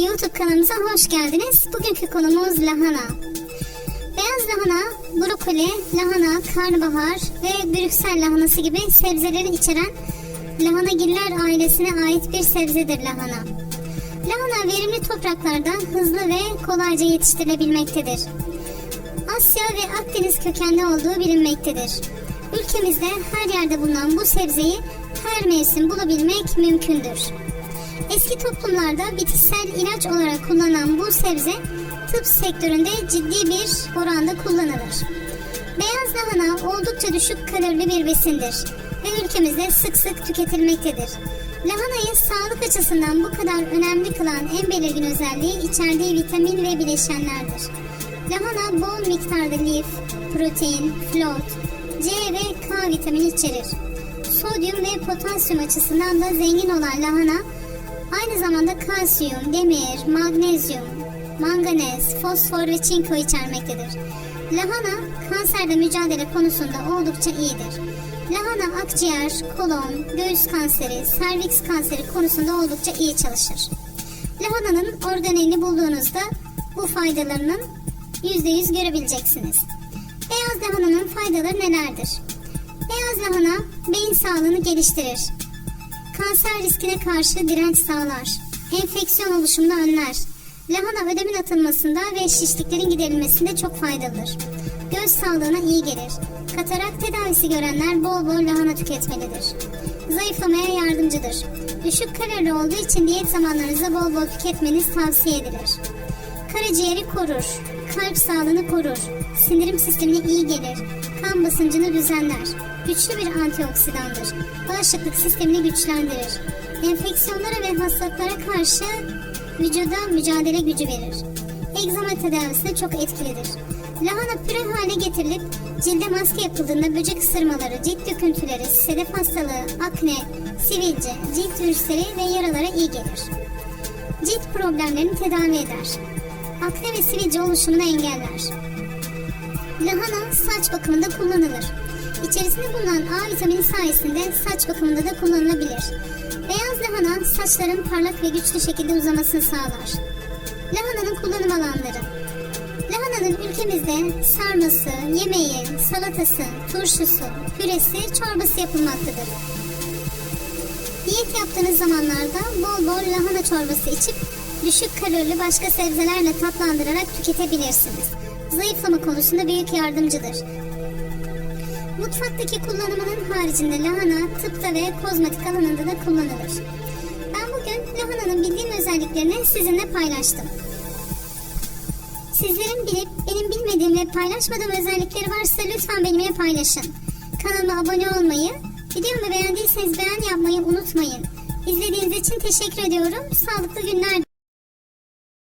YouTube kanalımıza hoş geldiniz. Bugünkü konumuz lahana. Beyaz lahana, brokoli, lahana, karnabahar ve Brüksel lahanası gibi sebzeleri içeren lahanagiller ailesine ait bir sebzedir lahana. Lahana verimli topraklarda hızlı ve kolayca yetiştirilebilmektedir. Asya ve Akdeniz kökenli olduğu bilinmektedir. Ülkemizde her yerde bulunan bu sebzeyi her mevsim bulabilmek mümkündür. Eski toplumlarda bitkisel ilaç olarak kullanılan bu sebze tıp sektöründe ciddi bir oranda kullanılır. Beyaz lahana oldukça düşük kalorili bir besindir ve ülkemizde sık sık tüketilmektedir. Lahanayı sağlık açısından bu kadar önemli kılan en belirgin özelliği içerdiği vitamin ve bileşenlerdir. Lahana bol miktarda lif, protein, flot, C ve K vitamini içerir. Sodyum ve potasyum açısından da zengin olan lahana aynı zamanda kalsiyum, demir, magnezyum, manganez, fosfor ve çinko içermektedir. Lahana kanserde mücadele konusunda oldukça iyidir. Lahana akciğer, kolon, göğüs kanseri, serviks kanseri konusunda oldukça iyi çalışır. Lahananın organelini bulduğunuzda bu faydalarının %100 görebileceksiniz. Beyaz lahananın faydaları nelerdir? Beyaz lahana beyin sağlığını geliştirir. Kanser riskine karşı direnç sağlar. Enfeksiyon oluşumunu önler. Lahana ödemin atılmasında ve şişliklerin giderilmesinde çok faydalıdır. Göz sağlığına iyi gelir. Katarak tedavisi görenler bol bol lahana tüketmelidir. Zayıflamaya yardımcıdır. Düşük kalorili olduğu için diyet zamanlarınızda bol bol tüketmeniz tavsiye edilir. Karaciğeri korur, kalp sağlığını korur, sindirim sistemine iyi gelir, kan basıncını düzenler, güçlü bir antioksidandır, bağışıklık sistemini güçlendirir, enfeksiyonlara ve hastalıklara karşı vücuda mücadele gücü verir. Egzama tedavisinde çok etkilidir. Lahana püre hale getirilip cilde maske yapıldığında böcek ısırmaları, cilt döküntüleri, sedef hastalığı, akne, sivilce, cilt virüsleri ve yaralara iyi gelir. Cilt problemlerini tedavi eder. Akne ve sivilce oluşumunu engeller. Lahana saç bakımında kullanılır. İçerisinde bulunan A vitamini sayesinde saç bakımında da kullanılabilir. Beyaz lahana saçların parlak ve güçlü şekilde uzamasını sağlar. Lahananın kullanım alanları. Lahananın ülkemizde sarması, yemeği, salatası, turşusu, püresi, çorbası yapılmaktadır. Diyet yaptığınız zamanlarda bol bol lahana çorbası içip düşük kalorili başka sebzelerle tatlandırarak tüketebilirsiniz. Zayıflama konusunda büyük yardımcıdır. Mutfaktaki kullanımının haricinde lahana tıpta ve kozmetik alanında da kullanılır. Ben bugün lahananın bildiğim özelliklerini sizinle paylaştım. Sizlerin bilip benim bilmediğim ve paylaşmadığım özellikleri varsa lütfen benimle paylaşın. Kanalıma abone olmayı, videomu beğendiyseniz beğen yapmayı unutmayın. İzlediğiniz için teşekkür ediyorum. Sağlıklı günler